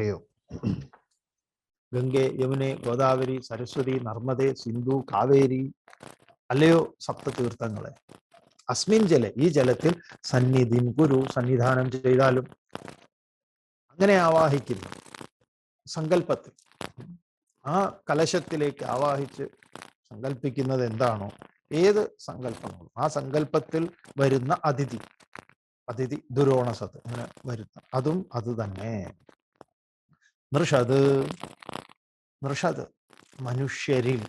അറിയോ ഗംഗെ യമുനെ ഗോദാവരി സരസ്വതി നർമ്മദേ സിന്ധു കാവേരി അല്ലയോ സപ്തതീർത്ഥങ്ങളെ? അസ്മിൻ ജല ഈ ജലത്തിൽ സന്നിധിൻ ഗുരു സന്നിധാനം ചെയ്താലും അങ്ങനെ ആവാഹിക്കുന്നു. സങ്കല്പത്തിൽ ആ കലശത്തിലേക്ക് ആവാഹിച്ച് സങ്കല്പിക്കുന്നത് എന്താണോ ഏത് സങ്കല്പങ്ങളും ആ സങ്കല്പത്തിൽ വരുന്ന അതിഥി അതിഥി ദുരോണസത്ത് അങ്ങനെ വരുന്ന അതും അത് തന്നെ. നൃഷത് നൃഷത് മനുഷ്യരിൽ.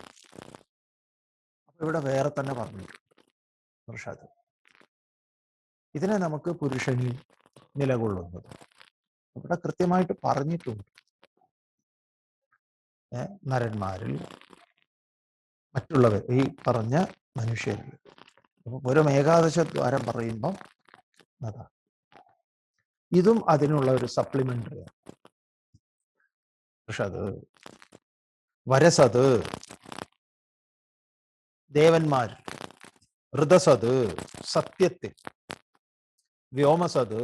ഇവിടെ വേറെ തന്നെ പറഞ്ഞു. നൃഷത് ഇതിനെ നമുക്ക് പുരുഷനിൽ നിലകൊള്ളുന്നത് ഇവിടെ കൃത്യമായിട്ട് പറഞ്ഞിട്ടുണ്ട്. നരന്മാരിൽ മറ്റുള്ളവർ ഈ പറഞ്ഞ മനുഷ്യരിൽ. അപ്പൊ ഓരോ ഏകാദശ ദ്വാരം പറയുമ്പം അതാ. ഇതും അതിനുള്ള ഒരു സപ്ലിമെന്ററി അത് വരസത് ദേവന്മാർ ഋതസത് സത്യത്തിൽ വ്യോമസത്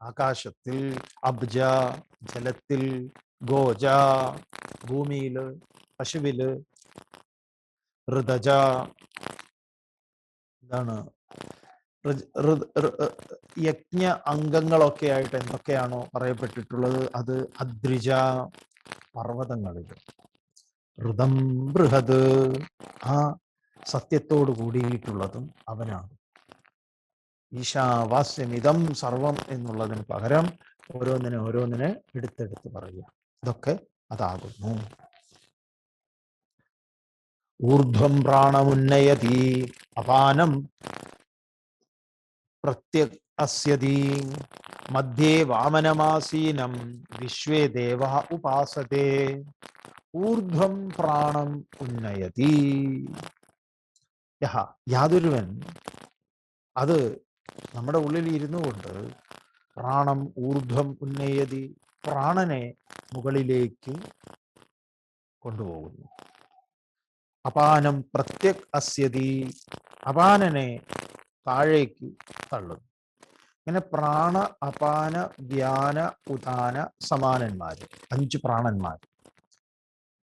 ആകാശത്തിൽ അബ്ജ ജലത്തിൽ ഗോജ ഭൂമിയിൽ പശുവിൽ ഋതജ എന്താണ് യജ്ഞ അംഗങ്ങളൊക്കെ ആയിട്ട് എന്തൊക്കെയാണോ പറയപ്പെട്ടിട്ടുള്ളത്? അത് അദ്രിജ പർവതങ്ങളിൽ. ഋതം ബൃഹത് ആ സത്യത്തോട് കൂടിയിട്ടുള്ളതും അവനാണ്. ഈശാവാസ്യമിതം സർവം എന്നുള്ളതിന് പകരം ഓരോന്നിനെ ഓരോന്നിനെ എടുത്തെടുത്ത് പറയുക. ഇതൊക്കെ അതാകുന്നു. ഊർധ്വം പ്രാണമുന്നയതി അപാനം പ്രത്യക് അസ്യതി മധ്യേ വാമനമാസീനം വിശ്വേ ദേവ ഉപാസത്തെ ഊർധ്വം പ്രാണം ഉന്നയതി യഹ യാതൊരുവൻ അത് നമ്മുടെ ഉള്ളിൽ ഇരുന്നു കൊണ്ട് പ്രാണം ഊർധ്വം ഉന്നയതി പ്രാണനെ മുകളിലേക്ക് കൊണ്ടുപോകുന്നു. അപാനം പ്രത്യക് അസ്യതി അപാനനെ താഴേക്ക് തള്ളുന്നു ഇങ്ങനെ പ്രാണ അപാന ധ്യാന ഉദാന സമാനന്മാര് അഞ്ച് പ്രാണന്മാർ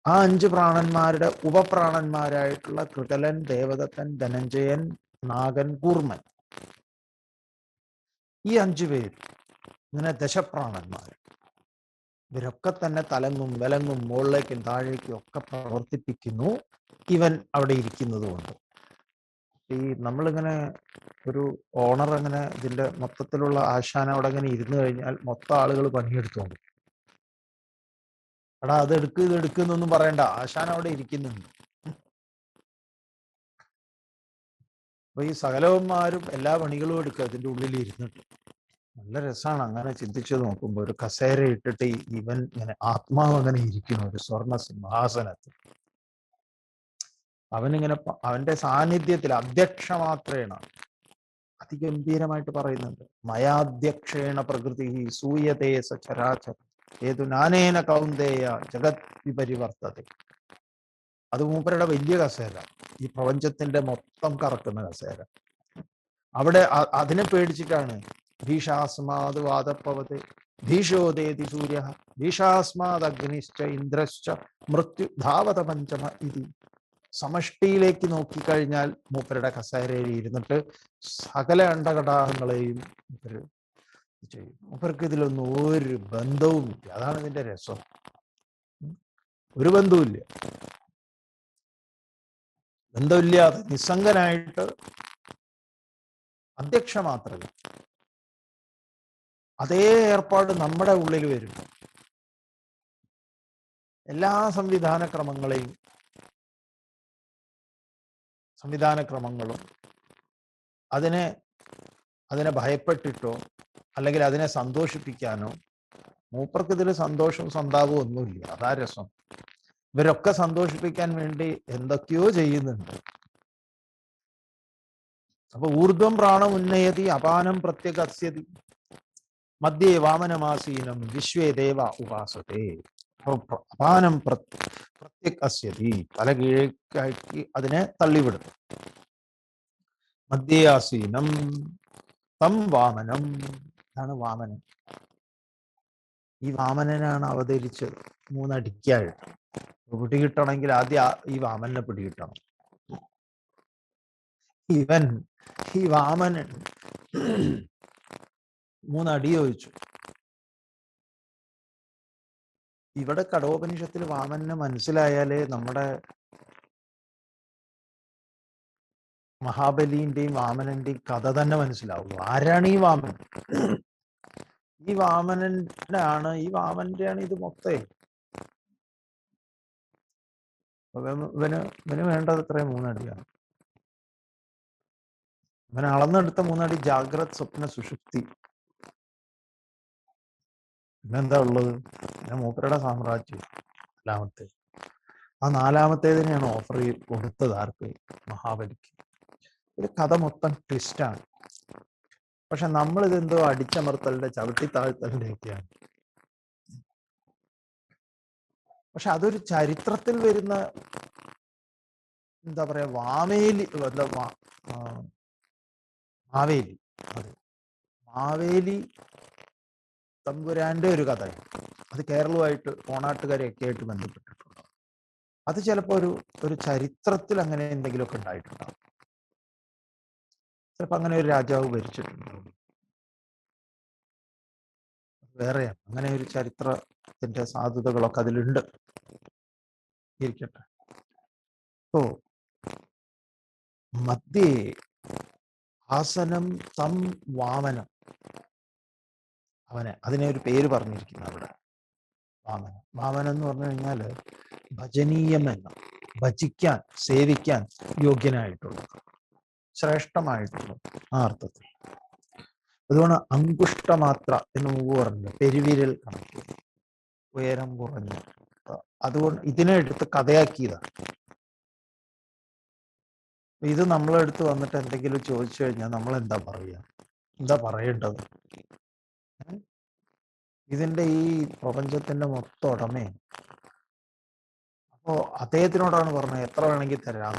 ആ അഞ്ച് പ്രാണന്മാരുടെ ഉപപ്രാണന്മാരായിട്ടുള്ള കൃതലൻ ദേവദത്തൻ ധനഞ്ജയൻ നാഗൻ കൂർമൻ. ഈ അഞ്ചു പേര് ഇങ്ങനെ ദശപ്രാണന്മാർ ഇവരൊക്കെ തന്നെ തലങ്ങും വിലങ്ങും മുകളിലേക്കും താഴേക്കും ഒക്കെ പ്രവർത്തിപ്പിക്കുന്നു. ഇവൻ അവിടെ ഇരിക്കുന്നത് കൊണ്ട് ഈ നമ്മളിങ്ങനെ ഒരു ഓണർ അങ്ങനെ ഇതിന്റെ മൊത്തത്തിലുള്ള ആശാന അവിടെ അങ്ങനെ ഇരുന്നു കഴിഞ്ഞാൽ മൊത്തം ആളുകൾ പണിയെടുത്തോണ്ട് എടാ അത് എടുക്ക് ഇത് എടുക്കുന്നൊന്നും പറയണ്ട. ആശാന അവിടെ ഇരിക്കുന്നുണ്ട്. അപ്പൊ ഈ സകലവന്മാരും എല്ലാ പണികളും എടുക്കുക അതിന്റെ ഉള്ളിൽ ഇരുന്നിട്ട്. നല്ല രസമാണ് അങ്ങനെ ചിന്തിച്ചു നോക്കുമ്പോൾ ഒരു കസേര ഇട്ടിട്ട് ഇവൻ ഇങ്ങനെ ആത്മാവ് അങ്ങനെ ഇരിക്കുന്നു. ഒരു സ്വർണ സിംഹാസനത്തിൽ. അവനിങ്ങനെ അവന്റെ സാന്നിധ്യത്തിൽ അധ്യക്ഷ മാത്രേണ അതിഗംഭീരമായിട്ട് പറയുന്നുണ്ട്. മയാധ്യക്ഷേണ പ്രകൃതി സൂയതേ സചരാചര. ഏതു നാനേന കൗന്ദേയ ജഗത് വിപരിവർത്തത. അത് മൂപ്പരുടെ വലിയ കസേര. ഈ പ്രപഞ്ചത്തിന്റെ മൊത്തം കറക്കുന്ന കസേര. അവിടെ അതിനെ പേടിച്ചിട്ടാണ് ഭീഷാസ്മാത് വാദപ്പവത് ഭീഷോദേതി സൂര്യ ഭീഷാസ്മാത് അഗ്നിശ്ച ഇന്ദ്രശ്ച മൃത്യു ധാവത പഞ്ചമ ഇതി. സമഷ്ടിയിലേക്ക് നോക്കിക്കഴിഞ്ഞാൽ മൂപ്പരുടെ കസേരയിൽ ഇരുന്നിട്ട് സകല അണ്ടകടാഹങ്ങളെയും മൂപ്പര് ചെയ്യും. മൂപ്പർക്ക് ഇതിലൊന്നും ഒരു ബന്ധവുമില്ല അതാണ് ഇതിന്റെ രസം. ഒരു ബന്ധവുമില്ല. ബന്ധമില്ലാതെ നിസ്സംഗനായിട്ട് അധ്യക്ഷ മാത്രമേ അതേ ഏർപ്പാട് നമ്മുടെ ഉള്ളിൽ വരും. എല്ലാ സംവിധാന ക്രമങ്ങളെയും സംവിധാന ക്രമങ്ങളും അതിനെ അതിനെ ഭയപ്പെട്ടിട്ടോ അല്ലെങ്കിൽ അതിനെ സന്തോഷിപ്പിക്കാനോ മൂപ്പർക്ക് ഇതിൽ സന്തോഷവും സന്താപവും ഒന്നുമില്ല അതാ രസം. ഇവരൊക്കെ സന്തോഷിപ്പിക്കാൻ വേണ്ടി എന്തൊക്കെയോ ചെയ്യുന്നുണ്ട്. അപ്പൊ ഊർധ്വം പ്രാണം ഉന്നയതി അപാനം പ്രത്യകസ്യതി മധ്യേ വാമനമാസീനം വിശ്വേ ദേവ പ്ര- അപാനം പ്രത്യക് അസ്യതി തല കീഴേക്കാക്കി അതിനെ തള്ളിവിടും. മധ്യയാസീനം തം വാമനം. ഇതാണ് വാമനൻ. ഈ വാമനനാണ് അവതരിച്ചത്. മൂന്നടിക്കാഴ്. പിടികിട്ടണമെങ്കിൽ ആദ്യം ഈ വാമനെ പിടികിട്ടണം. ഇവൻ ഈ വാമനൻ മൂന്നടി ചോദിച്ചു. ഇവിടെ കടോപനിഷത്തിൽ വാമനെ മനസ്സിലായാലേ നമ്മുടെ മഹാബലിന്റെയും വാമനന്റെയും കഥ തന്നെ മനസ്സിലാവുള്ളൂ. ആരാണ് ഈ വാമൻ? ഈ വാമനനാണ് ഈ വാമന്റെയാണ് ഇത് മൊത്തേ. ഇവന് ഇവന് വേണ്ടത് ഇത്രയും മൂന്നടിയാണ്. ഇവൻ അളന്നെടുത്ത മൂന്നടി ജാഗ്രത് സ്വപ്ന സുഷുപ്തി. പിന്നെന്താ ഉള്ളത്? പിന്നെ മൂപ്പരുടെ സാമ്രാജ്യം നാലാമത്തെ. ആ നാലാമത്തേതിനെയാണ് ഓഫർ കൊടുത്തത് ആർക്ക്? മഹാബലിക്ക്. ഒരു കഥ മൊത്തം ട്വിസ്റ്റാണ് പക്ഷെ നമ്മൾ ഇതെന്തോ അടിച്ചമർത്തലിന്റെ ചവിട്ടി താഴ്ത്തലിന്റെ ഒക്കെയാണ് പക്ഷെ അതൊരു ചരിത്രത്തിൽ വരുന്ന എന്താ പറയാ വാമേലി എന്താ മാവേലി. അതെ. മാവേലി തമ്പുരാന്റെ ഒരു കഥയാണ് അത് കേരളവുമായിട്ട് ഓണാട്ടുകാരെയൊക്കെ ആയിട്ട് ബന്ധപ്പെട്ടിട്ടുണ്ടാവും. അത് ചിലപ്പോൾ ഒരു ഒരു ചരിത്രത്തിൽ അങ്ങനെ എന്തെങ്കിലുമൊക്കെ ഉണ്ടായിട്ടുണ്ടാവും. ചിലപ്പോൾ അങ്ങനെ ഒരു രാജാവ് ഭരിച്ചിട്ടുണ്ടാവും. വേറെയാണ് അങ്ങനെ ഒരു ചരിത്രത്തിന്റെ സാധ്യതകളൊക്കെ അതിലുണ്ട്. ഇരിക്കട്ടെ. ഓ. മധ്യേ ആസനം തം വാമനം. അവനെ അതിനെ ഒരു പേര് പറഞ്ഞിരിക്കുന്നു അവിടെ. മാമൻ മാമൻ എന്ന് പറഞ്ഞു കഴിഞ്ഞാൽ ഭജനീയം എന്ന ഭജിക്കാൻ സേവിക്കാൻ യോഗ്യനായിട്ടുള്ള ശ്രേഷ്ഠമായിട്ടുള്ള ആ അർത്ഥത്തിൽ. അതുകൊണ്ട് അങ്കുഷ്ടമാത്ര എന്ന് മുമ്പ് പെരുവിരൽ കണക്ക്. ഉയരം കുറഞ്ഞു അതുകൊണ്ട് ഇതിനെ എടുത്ത് കഥയാക്കിയതാണ്. ഇത് നമ്മളെടുത്ത് വന്നിട്ട് എന്തെങ്കിലും ചോദിച്ചു കഴിഞ്ഞാൽ നമ്മൾ എന്താ പറയുക? എന്താ പറയേണ്ടത്? ഇതിന്റെ ഈ പ്രപഞ്ചത്തിന്റെ മൊത്തം ഉടമേ അപ്പോ അദ്ദേഹത്തിനോടാണ് പറഞ്ഞത് എത്ര വേണമെങ്കിൽ തരാം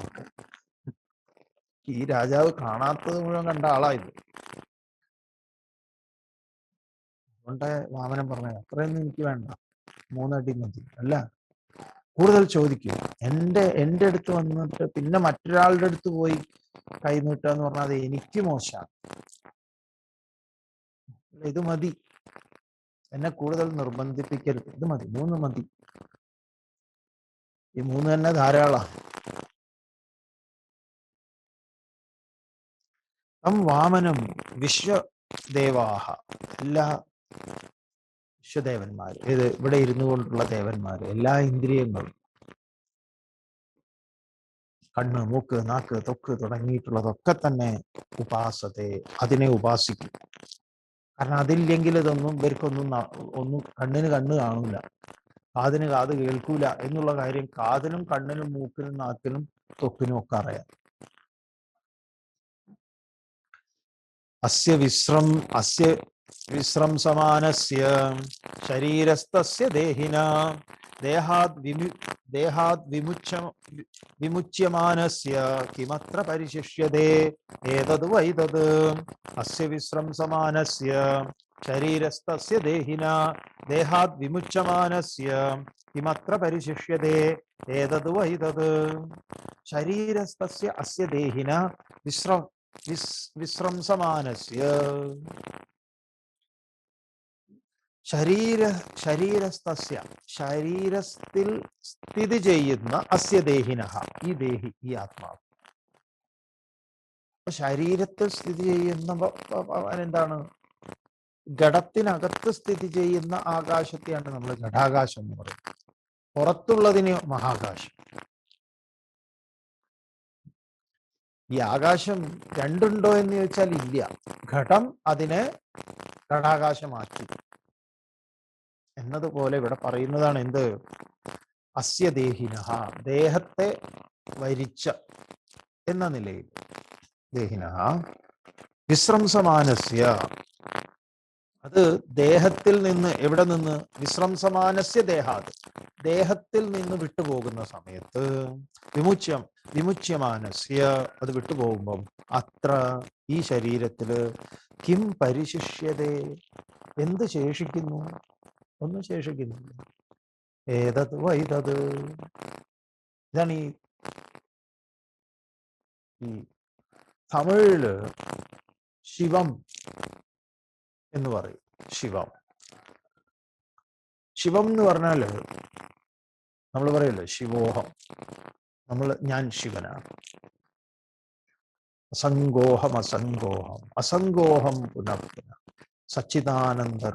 ഈ രാജാവ് കാണാത്തത് മുഴുവൻ കണ്ട ആളാ ഇത് അതുകൊണ്ട് വാമനൻ പറഞ്ഞത് അത്രയൊന്നും എനിക്ക് വേണ്ട. മൂന്നടി മതി. അല്ല കൂടുതൽ ചോദിക്കും എന്റെ എന്റെ അടുത്ത് വന്നിട്ട് പിന്നെ മറ്റൊരാളുടെ അടുത്ത് പോയി കൈ എന്ന് പറഞ്ഞാൽ അത് എനിക്ക് മോശമാണ്. ഇത് മതി. എന്നെ കൂടുതൽ നിർബന്ധിപ്പിക്കരുത്. ഇത് മതി. മൂന്ന് മതി. ഈ മൂന്ന് തന്നെ ധാരാളം. തം വാമനം വിശ്വദേവാഹ. എല്ലാ വിശ്വദേവന്മാർ ഇത് ഇവിടെ ഇരുന്നു കൊണ്ടുള്ള ദേവന്മാർ എല്ലാ ഇന്ദ്രിയങ്ങളും കണ്ണ് മൂക്ക് നാക്ക് തൊക്ക് തുടങ്ങിയിട്ടുള്ളതൊക്കെ തന്നെ ഉപാസത്തെ അതിനെ ഉപാസിക്കും. കാരണം അതില്ലെങ്കിൽ ഇതൊന്നും ഇവർക്കൊന്നും ഒന്നും കണ്ണിന് കണ്ണ് കാണൂല. കാതിന് കാത് കേൾക്കൂല എന്നുള്ള കാര്യം കാതിനും കണ്ണിനും മൂക്കിനും നാക്കിനും തൊക്കിനും ഒക്കെ അറിയാം. അസ്യ വിശ്രം അസ്യ വിശ്രം സമാനസ്യ. ശരീരസ്ഥസ്യ ദേഹിന. ദേഹാത് വിമു ദേഹാത് വിമുച്ച വിമുച്യമാനസ്യ കിമത്ര പരിശിഷ്യതേ? ഏതത് വൈതത്? അസ്യ വിശ്രംസമാനസ്യ ശരീരസ്ഥസ്യ ദേഹിന. ദേഹാത് വിമുച്യമാനസ്യ കിമത്ര പരിശിഷ്യതേ? ഏതത് വൈതത്? ശരീരസ്ഥസ്യ അസ്യ ദേഹിന. വിശ്ര വിശ്രംസമാനസ്യ ശരീര ശരീരസ്ഥസ്യ ശരീരത്തിൽ സ്ഥിതി ചെയ്യുന്ന അസ്യ ദേഹിനഹ ഈ ദേഹി ഈ ആത്മാവ്. ശരീരത്തിൽ സ്ഥിതി ചെയ്യുന്ന എന്താണ്? ഘടത്തിനകത്ത് സ്ഥിതി ചെയ്യുന്ന ആകാശത്തെയാണ് നമ്മൾ ഘടാകാശം എന്ന് പറയുന്നത്. പുറത്തുള്ളതിന് മഹാകാശം. ഈ ആകാശം രണ്ടുണ്ടോ എന്ന് ചോദിച്ചാൽ ഇല്ല. ഘടം അതിനെ ഘടാകാശമാക്കി എന്നതുപോലെ ഇവിടെ പറയുന്നതാണ് എന്ത്? അസ്യ ദേഹിന ദേഹത്തെ വരിച്ച എന്ന നിലയിൽ. ദേഹിന വിശ്രംസമാനസ്യ. അത് ദേഹത്തിൽ നിന്ന് എവിടെ നിന്ന്? വിശ്രംസമാനസ്യ ദേഹാത്. ദേഹത്തിൽ നിന്ന് വിട്ടുപോകുന്ന സമയത്ത് വിമുച്യം വിമുച്യമാനസ്യ അത് വിട്ടുപോകുമ്പം അത്ര ഈ ശരീരത്തിൽ കിം പരിശിഷ്യതേ? എന്ത് ശേഷിക്കുന്നു? ഒന്നും ശേഷിക്കുന്നില്ല. ഏതത് വൈതത്? ഇതാണ് ഈ തമിഴിൽ ശിവം എന്ന് പറയും. ശിവം. ശിവം എന്ന് പറഞ്ഞാൽ നമ്മൾ പറയല്ലോ? ശിവോഹം. നമ്മൾ ഞാൻ ശിവനാണ്. അസംഗോഹം അസംഗോഹം. അസംഗോഹം പുനഃ സച്ചിദാനന്ദ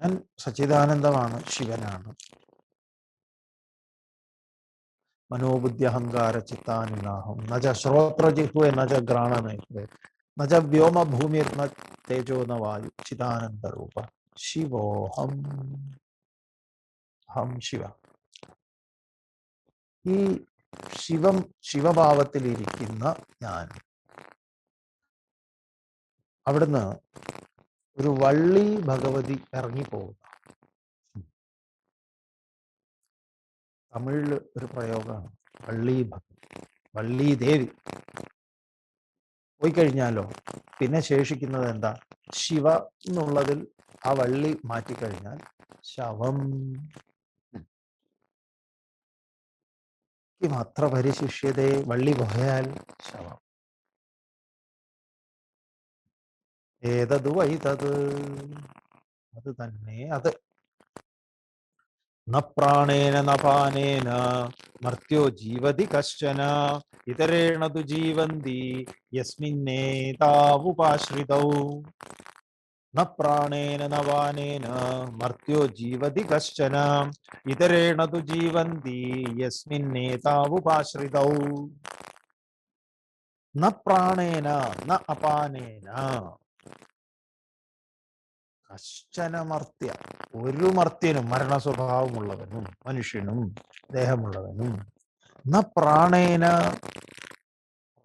ഞാൻ സച്ചിദാനന്ദമാണ് ശിവനാണ്. മനോബുദ്ധി അഹങ്കാര ചിത്താനുനാഹം നജ ശ്രോത്രജിഹ്വേ നജ ഗ്രാണനേത്രേ നജ വ്യോമ ഭൂമി ന തേജോ ന വായു ചിദാനന്ദ രൂപ ശിവോഹം ഹം ശിവ. ഈ ശിവം ശിവഭാവത്തിലിരിക്കുന്ന ഞാൻ. അവിടുന്ന് ഒരു വള്ളി ഭഗവതി ഇറങ്ങിപ്പോകുന്ന തമിഴിൽ ഒരു പ്രയോഗമാണ്. വള്ളി ഭഗവതി വള്ളി ദേവി. പോയി കഴിഞ്ഞാലോ പിന്നെ ശേഷിക്കുന്നത് എന്താ? ശിവ എന്നുള്ളതിൽ ആ വള്ളി മാറ്റിക്കഴിഞ്ഞാൽ ശവം. അത്ര പരിശിഷ്യതേ വള്ളി പോയാൽ ശവം. ഏതത് വൈതത്? അത് തന്നെ അത്. നാണേന പ്രാണേന ന പാനേന മർത്യോ ജീവതി കശ്ചന ഇതരേണ തു ജീവന്തി യസ്മിന്നേതാവുപാശ്രിതൗ ന പ്രാണേന നവാനേന വാനേന മർത്യോ ജീവതി കശ്ചന ഇതരേണ തു ജീവന്തി യസ്മിന്നേതാവുപാശ്രിതൗ ന പ്രാണേന ന അപാനേന കശ്ചന മർത്യ ഒരു മർത്യനും മരണ സ്വഭാവമുള്ളവനും മനുഷ്യനും ദേഹമുള്ളവനും ന പ്രാണേന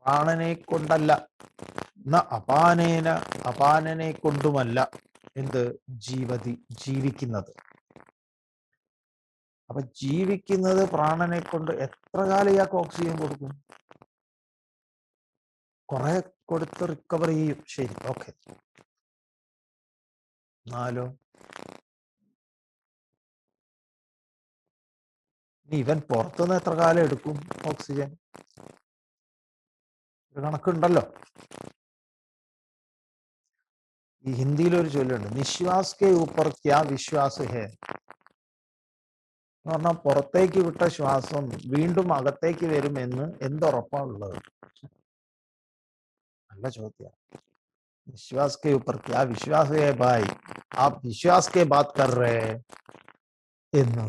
പ്രാണനെ കൊണ്ടല്ല ന അപാനേന അപാനനെ കൊണ്ടുമല്ല എന്ത് ജീവതി ജീവിക്കുന്നത്. അപ്പൊ ജീവിക്കുന്നത് പ്രാണനെ കൊണ്ട് എത്ര കാലം ഇയാൾക്ക് ഓക്സിജൻ കൊടുക്കും? കുറെ കൊടുത്ത് റിക്കവർ ചെയ്യും. ശരി ഓക്കെ നാലോ? ഇവൻ പുറത്തുനിന്ന് എത്ര കാലം എടുക്കും ഓക്സിജൻ കണക്കുണ്ടല്ലോ. ഈ ഹിന്ദിയിൽ ഒരു ചൊല്ലുണ്ട്. നിശ്വാസ് കെ ഊപ്പർ ക്യാ വിശ്വാസ് ഹേ. എന്ന് പറഞ്ഞാൽ പുറത്തേക്ക് വിട്ട ശ്വാസം വീണ്ടും അകത്തേക്ക് വരുമെന്ന് എന്തുറപ്പാണുള്ളത് നല്ല ചോദ്യം विश्वास के ऊपर क्या विश्वास है भाई आप विश्वास के बात कर रहे हैं എന്ന്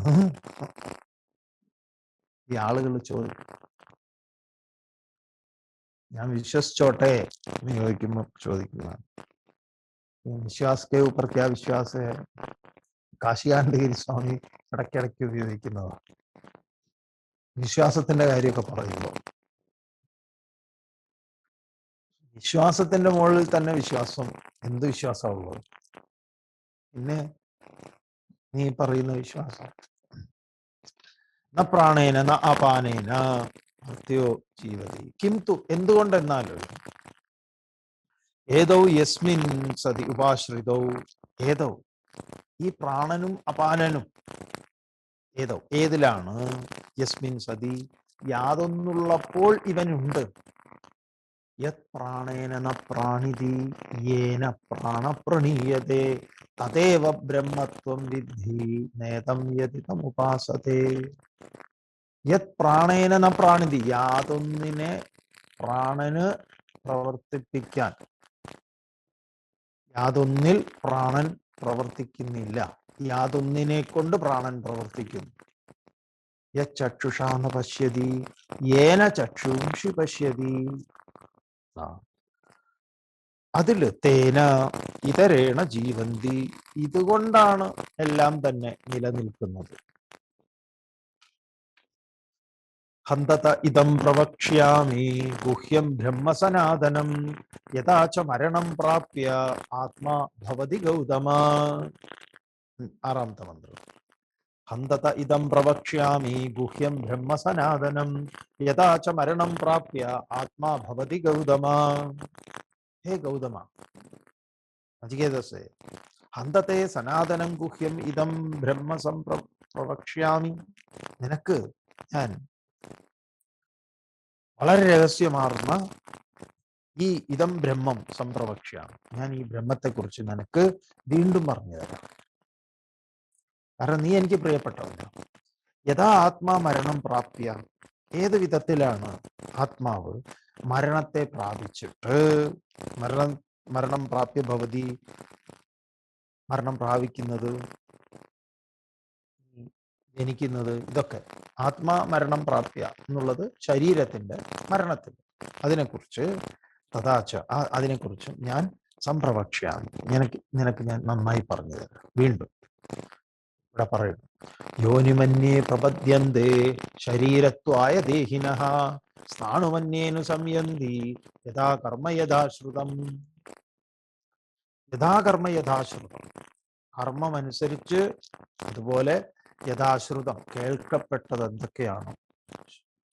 ഈ ആളുകൾ ചോദിക്കും ഞാൻ വിശ്വസിച്ചോട്ടെ എന്ന് ചോദിക്കുമ്പോ ചോദിക്കുന്നതാണ് വിശ്വാസ് കെ ഊപ്പർ ക്യാ വിശ്വാസ് ഹെ കാശികാന്തഗിരി സ്വാമി ഇടയ്ക്കിടയ്ക്ക് ഉപയോഗിക്കുന്നതാണ് വിശ്വാസത്തിന്റെ കാര്യമൊക്കെ പറയുമ്പോൾ വിശ്വാസത്തിന്റെ മുകളിൽ തന്നെ വിശ്വാസം. എന്ത് വിശ്വാസമുള്ളത് പിന്നെ നീ പറയുന്ന വിശ്വാസം. ന പ്രാണേന ന അപാനേന മൃത്യോ ജീവതി. കിന്തു എന്തുകൊണ്ടെന്നാലോ ഏതോ യസ്മിൻ സതി ഉപാശ്രിതോ ഏതോ ഈ പ്രാണനും അപാനനും ഏതോ ഏതിലാണ് യസ്മിൻ സതി യാതൊന്നുള്ളപ്പോൾ ഇവനുണ്ട്. യത് പ്രാണിതി യാതൊന്നിനെ പ്രാണന് പ്രവർത്തിപ്പിക്കാൻ। യാതൊന്നിൽ പ്രാണൻ പ്രവർത്തിക്കുന്നില്ല യാതൊന്നിനെ കൊണ്ട് പ്രാണൻ പ്രവർത്തിക്കുന്നു। യക്ഷുഷാന്ന് പശ്യതി ഏന ചക്ഷുംഷി പശ്യതി। അതിൽ തേന ഇതരേണ ജീവന്തി ഇതുകൊണ്ടാണ് എല്ലാം തന്നെ നിലനിൽക്കുന്നത്. ഹന്തത ഇതം പ്രവക്ഷ്യാമി ഗുഹ്യം ബ്രഹ്മസനാതനം യഥാച്ച മരണം പ്രാപ്യ ആത്മാ ഭവതി ഗൗതമ. ആറാമത്തെ മന്ത്രം. ഹന്തത ഇതം പ്രവക്ഷ്യാമി ഗുഹ്യം ബ്രഹ്മസനാതനം യഥാ ച മരണം പ്രാപ്യ ആത്മാ ഭവതി ഗൗതമ ഹേ ഗൗതമ നചികേതസേ ഹന്തത്തെ സനാതനം ഗുഹ്യം ഇതം ബ്രഹ്മ സംപ്ര പ്രവക്ഷ്യാമി നിനക്ക് ഞാൻ വളരെ രഹസ്യമാർന്ന ഈ ഇതം ബ്രഹ്മം സംപ്രവക്ഷ്യാണ് ഞാൻ ഈ ബ്രഹ്മത്തെക്കുറിച്ച് നിനക്ക് വീണ്ടും പറഞ്ഞു തരാം കാരണം നീ എനിക്ക് പ്രിയപ്പെട്ടവല്ല യഥാ ആത്മാ മരണം പ്രാപ്യ. ഏത് വിധത്തിലാണ് ആത്മാവ് മരണത്തെ പ്രാപിച്ചിട്ട്? മരണം മരണം പ്രാപ്യ ഭവതി. മരണം പ്രാപിക്കുന്നത് ജനിക്കുന്നത് ഇതൊക്കെ. ആത്മാ മരണം പ്രാപ്യ എന്നുള്ളത് ശരീരത്തിന്റെ മരണത്തിൽ. അതിനെക്കുറിച്ച് തഥാച്ച അതിനെക്കുറിച്ച് ഞാൻ സംപ്രവക്ഷ്യാണ് നിനക്ക് നിനക്ക് ഞാൻ നന്നായി പറഞ്ഞു തരാം. വീണ്ടും. ഇവിടെ പറയുന്നു യോനിമന്യേ പ്രപദ്യന്തേ ശരീരത്വായ ദേഹിന സ്ഥാണുമന്യേനു സംയന്തി യഥാ കർമ്മ യഥാശ്രുതം യഥാകർമ്മ യഥാശ്രുതം കർമ്മം അനുസരിച്ച് അതുപോലെ യഥാശ്രുതം കേൾക്കപ്പെട്ടത് എന്തൊക്കെയാണോ.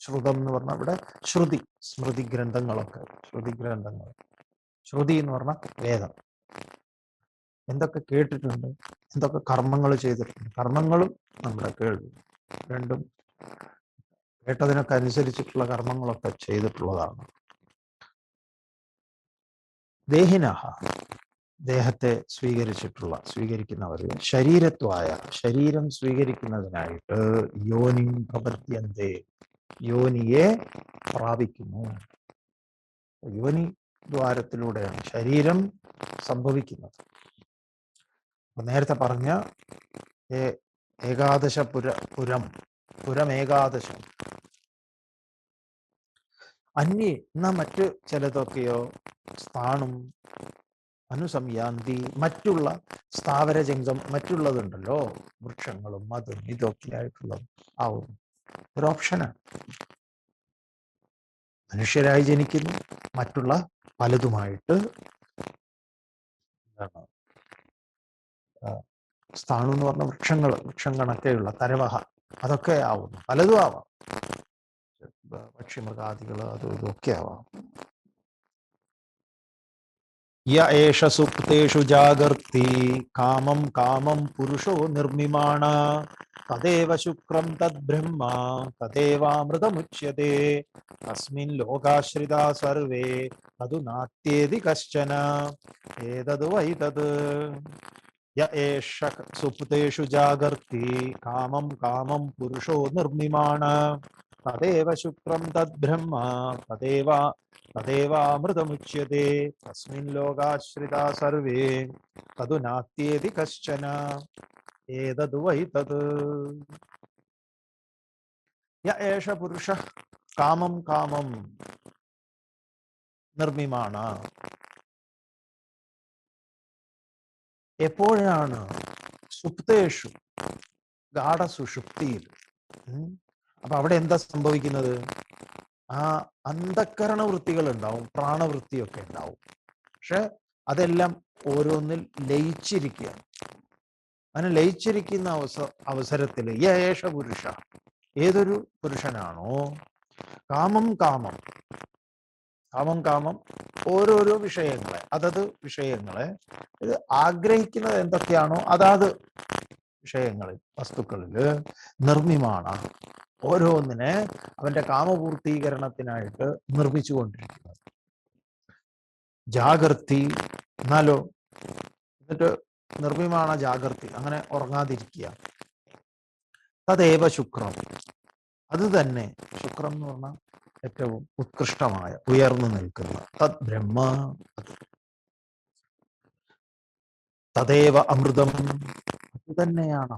ശ്രുതം എന്ന് പറഞ്ഞാൽ ഇവിടെ ശ്രുതി സ്മൃതി ഗ്രന്ഥങ്ങളൊക്കെ ശ്രുതി ഗ്രന്ഥങ്ങൾ. ശ്രുതി എന്ന് പറഞ്ഞാൽ വേദം. എന്തൊക്കെ കേട്ടിട്ടുണ്ട് എന്തൊക്കെ കർമ്മങ്ങൾ ചെയ്തിട്ടുണ്ട്. കർമ്മങ്ങളും നമ്മുടെ കേൾവി. രണ്ടും കേട്ടതിനൊക്കെ അനുസരിച്ചിട്ടുള്ള കർമ്മങ്ങളൊക്കെ ചെയ്തിട്ടുള്ളതാണ്. ദേഹിനഹ ദേഹത്തെ സ്വീകരിച്ചിട്ടുള്ള സ്വീകരിക്കുന്നവർ ശരീരത്വായ ശരീരം സ്വീകരിക്കുന്നതിനായിട്ട് യോനി പ്രപദ്യന്തേ യോനിയെ പ്രാപിക്കുന്നു. യോനി ദ്വാരത്തിലൂടെയാണ് ശരീരം സംഭവിക്കുന്നത്. നേരത്തെ പറഞ്ഞ ഏകാദശ പുര പുരം പുരം ഏകാദശം അന്യ എന്നാ മറ്റ് ചിലതൊക്കെയോ? സ്ഥാണും അനുസംയാന്തി മറ്റുള്ള സ്ഥാവരജംഗം മറ്റുള്ളതുണ്ടല്ലോ. വൃക്ഷങ്ങളും അതും ഇതൊക്കെ ആയിട്ടുള്ളത് ആവും. ഒരു ഓപ്ഷനാണ് മനുഷ്യരായി ജനിക്കുന്നു. മറ്റുള്ള പലതുമായിട്ട് എന്താണ് സ്ഥാണു എന്ന് പറഞ്ഞ വൃക്ഷങ്ങൾ വൃക്ഷം കണക്കെയുള്ള തരവഹ അതൊക്കെ ആവുന്നു. പലതും ആവാം. പക്ഷിമൃഗാദികൾ അതും ഇതൊക്കെ ആവാം. യ ഏഷ സുപ്തേഷു ജാഗർത്തി കാമം കാമം പുരുഷോ നിർമ്മിമാണ തദേവ ശുക്രം തദ്ബ്രഹ്മ തദേവാമൃതമുച്യത്തെ തസ്മിൻ ലോകാശ്രിത സർവേ തതു നാത്യേതി കശ്ചന ഏതത് വൈ തത് യ ഏഷ സുപ്തേഷു ജാഗർത്തി കാമം കാമം പുരുഷോ നിർമ്മിമാണ തദേവ ശുക്രം തദ്ബ്രഹ്മ തദേവ തദേവാമൃതമുച്യത്തെ തസ്മിൻ ലോകാശ്രിതാ സർവേ തതു നാത്യേതി കശ്ചന ഏതത് വൈ തത് യ ഏഷ പുരുഷ കാമം കാമം എപ്പോഴാണ് സുപ്തേഷു ഗാഠസുഷുപ്തിയിൽ സുഷുപ്തിയിൽ? അപ്പൊ അവിടെ എന്താ സംഭവിക്കുന്നത്? ആ അന്ധക്കരണ വൃത്തികൾ ഉണ്ടാവും പ്രാണവൃത്തിയൊക്കെ ഉണ്ടാവും. പക്ഷെ അതെല്ലാം ഓരോന്നിൽ ലയിച്ചിരിക്കുകയാണ്. അങ്ങനെ ലയിച്ചിരിക്കുന്ന അവസ അവസരത്തിൽ യേഷ പുരുഷ. ഏതൊരു പുരുഷനാണോ? കാമം കാമം. കാമം കാമം ഓരോരോ വിഷയങ്ങളെ അതത് വിഷയങ്ങളെ ഇത് ആഗ്രഹിക്കുന്നത് എന്തൊക്കെയാണോ അതാത് വിഷയങ്ങളിൽ വസ്തുക്കളിൽ നിർമ്മിമാണ്. ഓരോന്നിനെ അവന്റെ കാമപൂർത്തീകരണത്തിനായിട്ട് നിർമ്മിച്ചു കൊണ്ടിരിക്കുന്നത്. ജാഗർത്തി എന്നാലോ എന്നിട്ട് നിർമ്മിമാണ ജാഗർത്തി അങ്ങനെ ഉറങ്ങാതിരിക്കുക. തദേവ ശുക്രം. അത് തന്നെ. ശുക്രം എന്ന് പറഞ്ഞാൽ ഏറ്റവും ഉത്കൃഷ്ടമായ ഉയർന്നു നിൽക്കുന്ന തദ് ബ്രഹ്മ തദേവ അമൃതം അത് തന്നെയാണ്.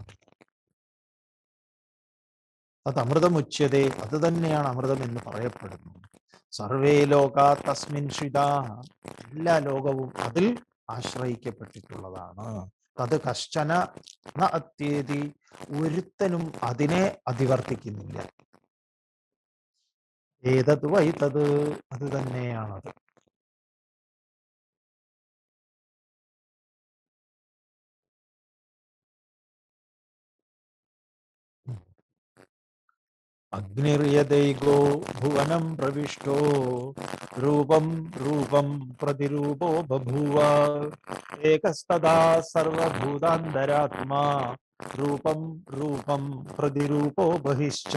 അത് അമൃതമുച്യതേ അത് തന്നെയാണ് അമൃതം എന്ന് പറയപ്പെടുന്നു. സർവേ ലോക തസ്മിൻ ഷിതാ എല്ലാ ലോകവും അതിൽ ആശ്രയിക്കപ്പെട്ടിട്ടുള്ളതാണ്. തത് കശ്ചന അത്യേതി ഒരുത്തനും അതിനെ അതിവർത്തിക്കുന്നില്ല ഏതത് വൈ തത് അത് തന്നെയാണത് അഗ്നിർയദൈകോ ഭുവനം പ്രവിഷ്ടോ രൂപം രൂപം പ്രതിരൂപോ ബഭൂവ ഏകസ്തദാ സർവഭൂതാന്തരാത്മാ രൂപം രൂപം പ്രതിരൂപോ ബഹിശ്ച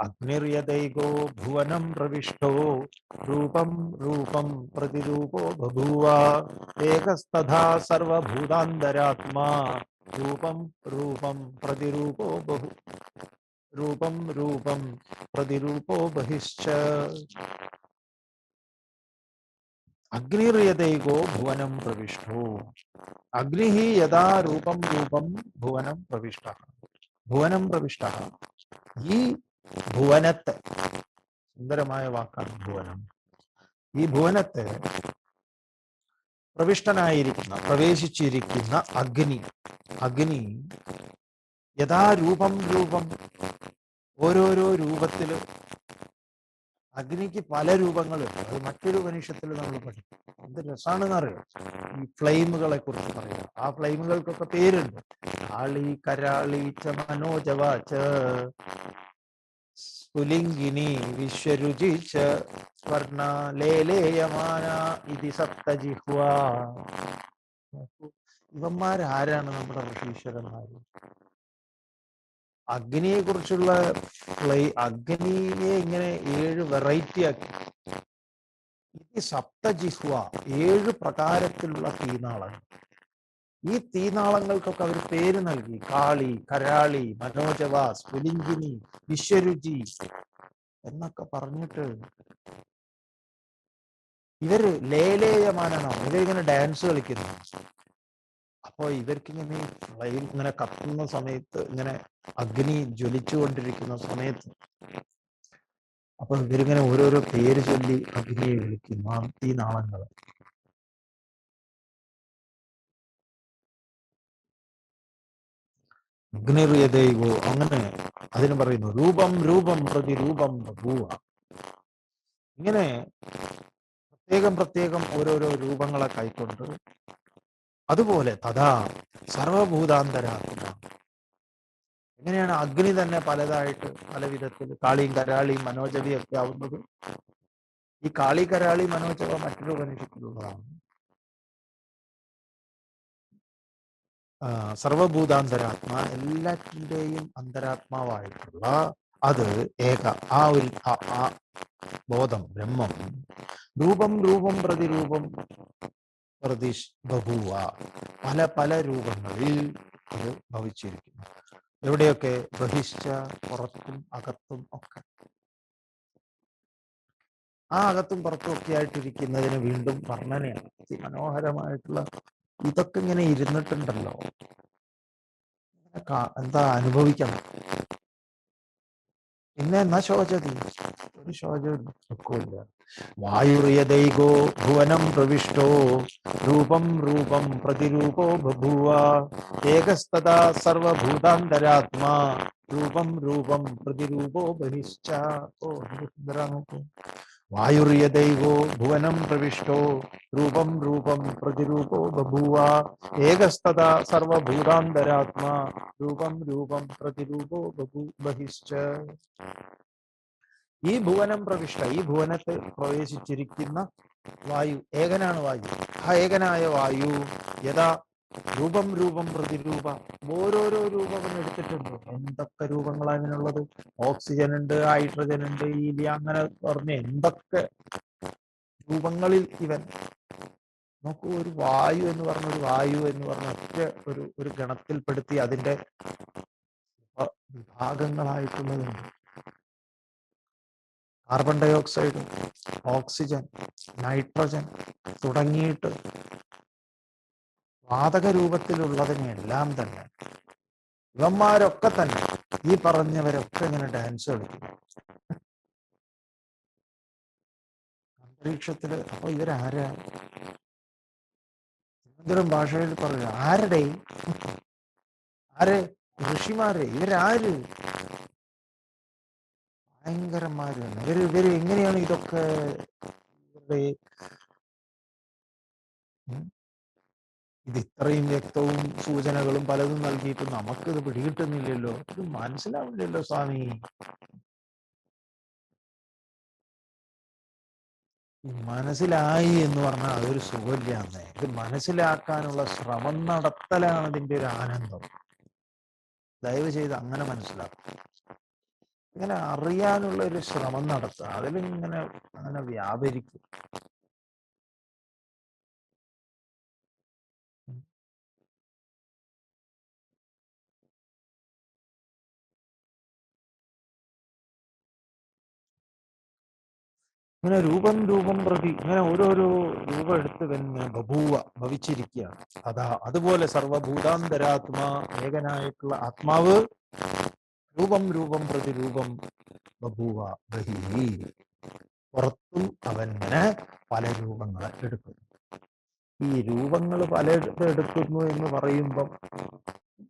അഗ്നിർയദൈകോ ഭുവനം പ്രവിഷ്ടോ രൂപം രൂപം പ്രതിരൂപോ ബഭൂവ ഏകസ്തഥാ സർവഭൂതാന്തരാത്മാ രൂപം രൂപം പ്രതിരൂപോ ബഹു രൂപം രൂപം പ്രതിരൂപോ ബഹിശ്ച അഗ്നിർയതൈകോ ഭുവനം പ്രവിഷ്ടോ അഗ്നിഹി യഥാ രൂപം രൂപം ഭുവനം പ്രവിഷ്ട ഭുവനം പ്രവിഷ്ട ഈ ഭുവനത്തെ സുന്ദരമായ വാക്കാണ് ഭുവനം. ഈ ഭുവനത്തെ പ്രവിഷ്ടനായിരിക്കുന്ന പ്രവേശിച്ചിരിക്കുന്ന അഗ്നി അഗ്നി യഥാ രൂപം രൂപം ഓരോരോ രൂപത്തിൽ അഗ്നിക്ക് പല രൂപങ്ങളുണ്ട്. അത് മറ്റൊരു ഉപനിഷത്തിൽ നമ്മൾ പഠിക്കും. എന്ത് രസാണെന്ന് അറിയാം ഈ ഫ്ലെയിമുകളെ കുറിച്ച് പറയാം ആ ഫ്ലെയിമുകൾക്കൊക്കെ പേരുണ്ട്. ആളി കരാളി ച മനോജവാച വിശ്വരുചി ച സ്വർണ ലേലേയമാന ഇതി സപ്തജിഹ്വ ഇവന്മാരാരാണ് നമ്മുടെ ഋഷീശ്വരന്മാര്? അഗ്നിയെ കുറിച്ചുള്ള പ്ലേ അഗ്നിയെ ഇങ്ങനെ ഏഴ് വെറൈറ്റി ആക്കി. ഇത് സപ്തജിഹ്വ ഏഴ് പ്രകാരത്തിലുള്ള തീനാളങ്ങൾ. ഈ തീനാളങ്ങൾക്കൊക്കെ അവർ പേര് നൽകി. കാളി കരാളി മനോജവാസ് സ്ഫുലിംഗിനി വിശ്വരുചി എന്നൊക്കെ പറഞ്ഞിട്ട് ഇവർ ലേലേയമാനാണ് ഇവരിങ്ങനെ ഡാൻസ് കളിക്കുന്നു. അപ്പൊ ഇവർക്ക് ഇങ്ങനെ ഫ്ലെയിം ഇങ്ങനെ കത്തുന്ന സമയത്ത് ഇങ്ങനെ അഗ്നി ജ്വലിച്ചുകൊണ്ടിരിക്കുന്ന സമയത്ത് അപ്പൊ ഇവരിങ്ങനെ ഓരോരോ പേര് ചൊല്ലി അഗ്നിയെ വിളിക്കുന്നു ആ ഈ നാളങ്ങൾ. അഗ്നിർയദൈവോ അങ്ങനെ അതിന് പറയുന്നു രൂപം രൂപം പ്രതി രൂപം ബഭൂവ ഇങ്ങനെ പ്രത്യേകം പ്രത്യേകം ഓരോരോ രൂപങ്ങളെ കൈക്കൊണ്ട് അതുപോലെ തഥാ സർവഭൂതാന്തരാത്മ. എങ്ങനെയാണ് അഗ്നി തന്നെ പലതായിട്ട് പല വിധത്തിൽ കാളിയും കരാളിയും മനോജവിയും ഒക്കെ ആവുന്നത്? ഈ കാളി കരാളി മനോജവ മറ്റൊരു ഉപനിഷത്തിലുള്ളതാണ് സർവഭൂതാന്തരാത്മ എല്ലാറ്റിന്റെയും അന്തരാത്മാവായിട്ടുള്ള അത് ഏക ആ ഒരു ആ ബോധം ബ്രഹ്മം രൂപം രൂപം പ്രതിരൂപം പ്രതിഷ് ബഹുവ. പല പല രൂപങ്ങളിൽ അത് ഭവിച്ചിരിക്കുന്നു. എവിടെയൊക്കെ? ബഹിഷ്ഠ പുറത്തും അകത്തും ഒക്കെ. ആ അകത്തും പുറത്തും ഒക്കെ ആയിട്ടിരിക്കുന്നതിന് വീണ്ടും വർണനയാണ്. അതിമനോഹരമായിട്ടുള്ള ഇതൊക്കെ ഇങ്ങനെ ഇരുന്നിട്ടുണ്ടല്ലോ. എന്താ അനുഭവിക്കണം പിന്നെ എന്നാ ശോചതി ഒരു ശോചവും ദുഃഖമില്ല വായുറിയദൈകോ ഭുവനം പ്രവിഷ്ടോ രൂപം രൂപം പ്രതിരൂപോ ബഭൂവ ഏകസ്തദാ സർവഭൂതാന്തരാത്മാ രൂപം രൂപം വായുറിയദൈവോ ഭുവനം പ്രവിഷ്ടോ രൂപം രൂപം പ്രതിരൂപോ ബഭൂവ ഏകസ്തത സർവഭൂതാന്തരാത്മാ രൂപം രൂപം പ്രതിരൂപോ ബഭൂ ബഹിശ്ച. ഈ ഭുവനം പ്രവിഷ്ട ഈ ഭുവനത്തിൽ പ്രവേശിച്ചിരിക്കുന്ന വായു ഏകനാണ് വായു. ആ ഏകനായ വായു യഥാ രൂപം രൂപം പ്രതിരൂപ. ഓരോരോ രൂപം എടുത്തിട്ടുണ്ട്. എന്തൊക്കെ രൂപങ്ങളാണ് അതിനുള്ളത് ഓക്സിജൻ ഉണ്ട് ഹൈഡ്രജൻ ഉണ്ട് ഈലിയ അങ്ങനെ പറഞ്ഞ് എന്തൊക്കെ രൂപങ്ങളിൽ ഇവൻ നോക്കൂ ഒരു വായു എന്ന് പറഞ്ഞ ഒരു വായു എന്ന് പറഞ്ഞ ഒറ്റ ഒരു ഒരു ഗണത്തിൽപ്പെടുത്തി അതിന്റെ വിഭാഗങ്ങളായിട്ടുള്ളതുണ്ട് കാർബൺ ഡയോക്സൈഡ് ഓക്സിജൻ നൈട്രജൻ തുടങ്ങിയിട്ട് വാതക രൂപത്തിലുള്ളതിനെല്ലാം തന്നെ ഇവന്മാരൊക്കെ തന്നെ ഈ പറഞ്ഞവരൊക്കെ ഇങ്ങനെ ഡാൻസ് കളിക്കും അന്തരീക്ഷത്തിൽ അപ്പൊ ഇവരാരാ? എന്തെങ്കിലും ഭാഷയിൽ പറയുക ആരുടെ? ആര്? ഋഷിമാര്. ഇവരാര്? ഭയങ്കരന്മാരാണ് ഇവർ ഇവർ എങ്ങനെയാണ് ഇതൊക്കെ? ഇത് ഇത്രയും വ്യക്തവും സൂചനകളും പലതും നൽകിയിട്ട് നമുക്കിത് പിടികിട്ടുന്നില്ലല്ലോ. ഇത് മനസ്സിലാവില്ലല്ലോ സ്വാമി. മനസ്സിലായി എന്ന് പറഞ്ഞാൽ അതൊരു സുഖമില്ല സുഖമില്ലാന്ന്. ഇത് മനസ്സിലാക്കാനുള്ള ശ്രമം നടത്തലാണ് ഇതിന്റെ ഒരു ആനന്ദം. ദയവ് ചെയ്ത് അങ്ങനെ മനസ്സിലാക്കും. ഇങ്ങനെ അറിയാനുള്ള ഒരു ശ്രമം നടത്തുക അതിലിങ്ങനെ അങ്ങനെ വ്യാപരിക്കും. ഇങ്ങനെ രൂപം രൂപം പ്രതി ഇങ്ങനെ ഓരോരോ രൂപം എടുത്ത് ഇങ്ങനെ ബഭൂവ ഭവിച്ചിരിക്കുകയാണ്. അതാ അതുപോലെ സർവഭൂതാന്തരാത്മാ ഏകനായിട്ടുള്ള ആത്മാവ് രൂപം രൂപം പ്രതി രൂപം ബഭൂവ ബഹി പുറത്തും അവൻ ഇങ്ങനെ പല രൂപങ്ങൾ എടുക്കുന്നു. ഈ രൂപങ്ങൾ പലയിടത്ത് എടുക്കുന്നു എന്ന് പറയുമ്പം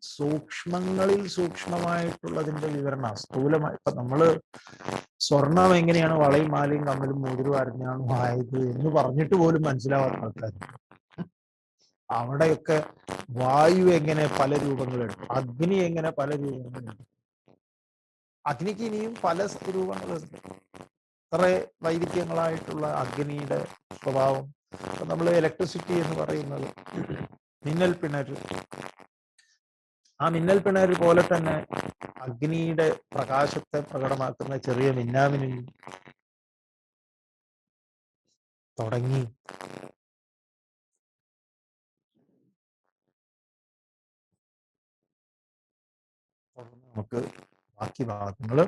സൂക്ഷ്മങ്ങളിൽ സൂക്ഷ്മമായിട്ടുള്ളതിന്റെ വിവരണ സ്ഥൂലമായി ഇപ്പൊ നമ്മൾ സ്വർണം എങ്ങനെയാണ് വളയും മാലയും കമ്മലും മുതിരും അരഞ്ഞാണ് ആയത് എന്ന് പറഞ്ഞിട്ട് പോലും മനസ്സിലാവാത്ത ആൾക്കാർ അവിടെയൊക്കെ വായു എങ്ങനെ പല രൂപങ്ങളുണ്ട് അഗ്നി എങ്ങനെ പല രൂപങ്ങളുണ്ട്. അഗ്നിക്ക് ഇനിയും പല രൂപങ്ങളുണ്ട്. അത്ര വൈവിധ്യങ്ങളായിട്ടുള്ള അഗ്നിയുടെ സ്വഭാവം നമ്മൾ ഇലക്ട്രിസിറ്റി എന്ന് പറയുന്നത് മിന്നൽ പിണര്. ആ മിന്നൽ പിണര് പോലെ തന്നെ അഗ്നിയുടെ പ്രകാശത്തെ പ്രകടമാക്കുന്ന ചെറിയ മിന്നാമിനിൽ തുടങ്ങി. നമുക്ക് ബാക്കി ഭാഗങ്ങൾ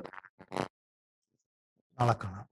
നാളെ കാണാം.